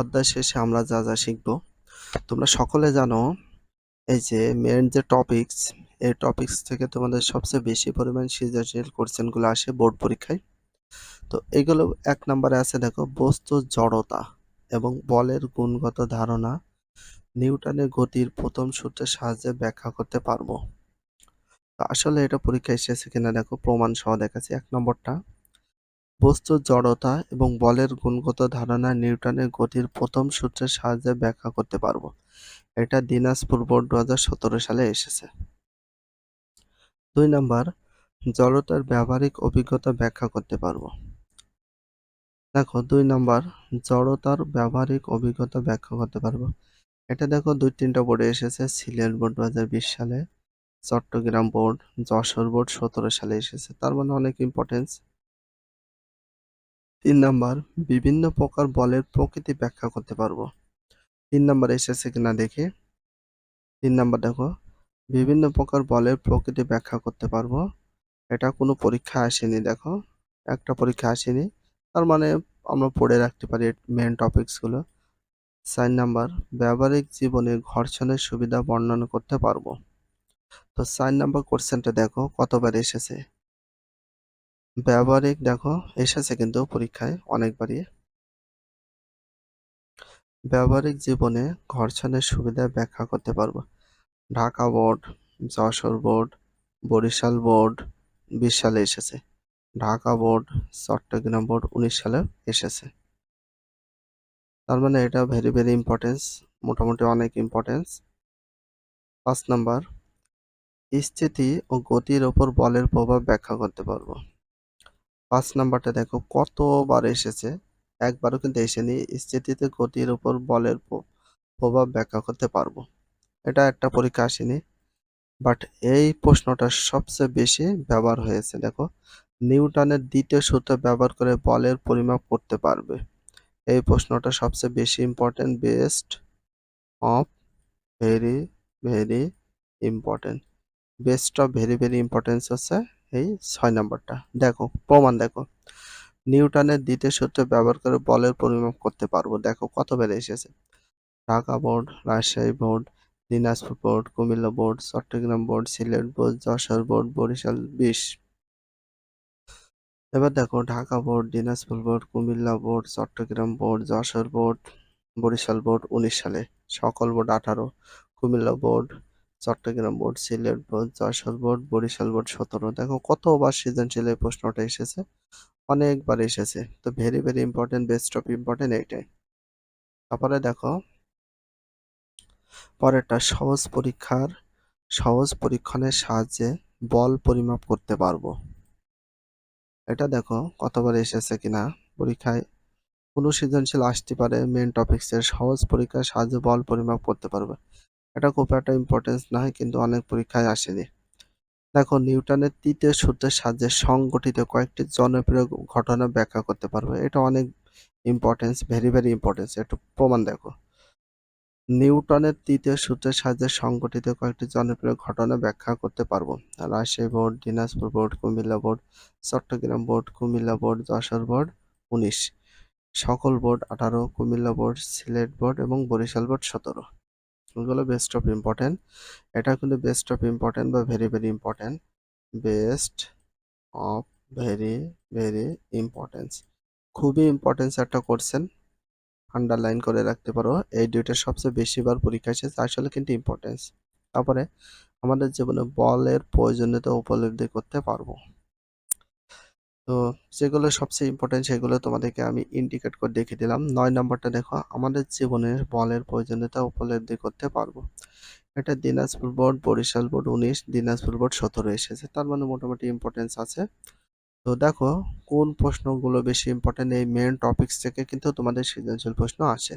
অধ্যায় শেষে আমরা যা যা শিখব, তোমরা সকলে জানো এই যে মেন যে টপিকস এই টপিকস থেকে তোমাদের সবচেয়ে বেশি পরিমাণ সৃজনশীল কোশ্চেনগুলো আসে বোর্ড পরীক্ষায়। তো এগুলো এক নম্বরে আছে দেখো বস্তুর জড়তা এবং বলের গুণগত ধারণা নিউটনের গতির প্রথম সূত্রের সাহায্যে ব্যাখ্যা করতে পারব। আসলে এটা পরীক্ষায় এসেছে কিনা দেখো, প্রমাণ সহ দেখাচ্ছি এক নম্বরটা। বস্তুর জড়তা এবং বলের গুণগত ধারণা নিউটনের গতির প্রথম সূত্রের সাহায্যে ব্যাখ্যা করতে পারব। এটা দিনাজপুর বোর্ড দু হাজার সতেরো সালে এসেছে। দুই নাম্বার, জড়তার ব্যবহারিক অভিজ্ঞতা ব্যাখ্যা করতে পারব। দেখো, দুই নাম্বার, জড়তার ব্যবহারিক অভিজ্ঞতা ব্যাখ্যা করতে পারব। এটা দেখো, দুই তিনটা বোর্ডে এসেছে। সিলেট বোর্ড দু হাজার বিশ সালে, চট্টগ্রাম বোর্ড, যশোর বোর্ড সতেরো সালে এসেছে। তার মানে অনেক ইম্পর্টেন্স তিন নাম্বার, বিভিন্ন প্রকার বলের প্রকৃতি ব্যাখ্যা করতে পারব। তিন নাম্বার এসেছে কিনা দেখে। তিন নাম্বার দেখো, বিভিন্ন প্রকার বলের প্রকৃতি ব্যাখ্যা করতে পারব। এটা কোনো পরীক্ষা আসেনি, দেখো। একটা পরীক্ষা আসেনি। তার মানে আমরা পড়ে রাখতে পারি মেন টপিকসগুলো চার নাম্বার, ব্যবহারিক জীবনে ঘর্ষণের সুবিধা বর্ণনা করতে পারব। তো চার নাম্বার কোশ্চেনটা দেখো, কতবার এসেছে? ব্যবহারিক দেখো, এসেছে কিন্তু পরীক্ষায় অনেকবারই। ব্যবহারিক জীবনে ঘর্ষণের সুবিধা ব্যাখ্যা করতে পারব। Dhaka board, Jessore board, Barishal board, বিশ সালে এসেছে। ঢাকা বোর্ড, চট্টগ্রাম বোর্ড উনিশ সালে এসেছে। তার মানে এটা ভেরি ভেরি ইম্পর্টেন্স মোটামুটি অনেক ইম্পর্টেন্স পাঁচ নাম্বার, স্থিতি ও গতির ওপর বলের প্রভাব ব্যাখ্যা করতে পারব। পাঁচ নাম্বারটা দেখো, কতবার এসেছে? একবারও কিন্তু এসেনি। স্থিতিতে গতির উপর বলের প্রভাব ব্যাখ্যা করতে পারব। এটা একটা পরীক্ষা আসেনি। বাট এই প্রশ্নটা সবচেয়ে বেশি ব্যবহার হয়েছে, দেখো। নিউটনের দ্বিতীয় সূত্র ব্যবহার করে বলের পরিমাপ করতে পারবে। এই প্রশ্নটা সবচেয়ে বেশি important best of very very important best of very very importance হচ্ছে এই ছয় নম্বরটা। দেখো, প্রমাণ দেখো। নিউটনের দ্বিতীয় সূত্র ব্যবহার করে বলের পরিমাপ করতে পারব। দেখো, কত বেড়ে এসেছে? Dhaka board, Rajshahi board, Dinajpur board, Cumilla board, Chattogram board, Sylhet board, Jessore board, Barishal বিশ। এবার দেখো, Dhaka board, Dinajpur board, Cumilla board, Chattogram board, Jessore board, Barishal board, উনিশ সালে। সকল বোর্ড আঠারো, Cumilla board Chattogram board, Sylhet board, Jessore board, Barishal board, সতেরো। দেখো কতবার সৃজনশীল এই প্রশ্নটা এসেছে। অনেকবার এসেছে। তো very very important best of important এইটাই। তারপরে দেখো, পরেরটা, সহজ পরীক্ষার, সহজ পরীক্ষণের সাহায্যে বল পরিমাপ করতে পারব। এটা দেখো কতবার এসেছে কিনা পরীক্ষায়। কোনো সৃজনশীল আসতে পারে মেন টপিক্সের সহজ পরীক্ষার সাহায্যে বল পরিমাপ করতে পারবে। এটা খুব একটা ইম্পর্টেন্স নয়, কিন্তু অনেক পরীক্ষায় আসেনি। দেখো, নিউটনের তৃতীয় সূত্রের সাহায্যে সংগঠিত কয়েকটি জনপ্রিয় ঘটনা ব্যাখ্যা করতে পারবে। এটা অনেক ইম্পর্টেন্স ভেরি ভেরি ইম্পর্টেন্স একটু প্রমাণ দেখো। নিউটনের তৃতীয় সূত্রের সাহায্যে সংগঠিত কয়েকটি জনপ্রিয় ঘটনা ব্যাখ্যা করতে পারব। Rajshahi board, Dinajpur board, Cumilla board, Chattogram board, Cumilla board, Jessore board, উনিশ। সকল বোর্ড আঠারো, কুমিল্লা বোর্ড, সিলেট বোর্ড এবং বরিশাল বোর্ড সতেরো। এগুলো বেস্ট অফ ইম্পর্টেন্ট এটা কিন্তু বেস্ট অফ ইম্পর্টেন্ট বা very very important best of very very importance খুবই ইম্পর্টেন্স একটা করছেন। আন্ডারলাইন করে রাখতে পারো। এই দুইটা সবচেয়ে বেশিবার পরীক্ষা এসেছে আসলে কিন্তু ইম্পর্টেন্স তারপরে আমাদের জীবনে বলের প্রয়োজনীয়তা উপলব্ধি করতে পারব। তো যেগুলো সবচেয়ে ইম্পর্টেন্ট সেগুলো তোমাদেরকে আমি ইন্ডিকেট করে দেখিয়ে দিলাম। নয় নম্বরটা দেখো, আমাদের জীবনের বলের প্রয়োজনীয়তা উপলব্ধি করতে পারব। এটা দিনাজপুর বোর্ড, বরিশাল বোর্ড, উনিশ, দিনাজপুর বোর্ড সতেরো এসেছে। তার মানে মোটামুটি ইম্পর্টেন্স আছে। তো দেখো, কোন প্রশ্নগুলো বেশি ইম্পর্টেন্ট এই মেন টপিকস থেকে কিন্তু তোমাদের সৃজনশীল প্রশ্ন আসে।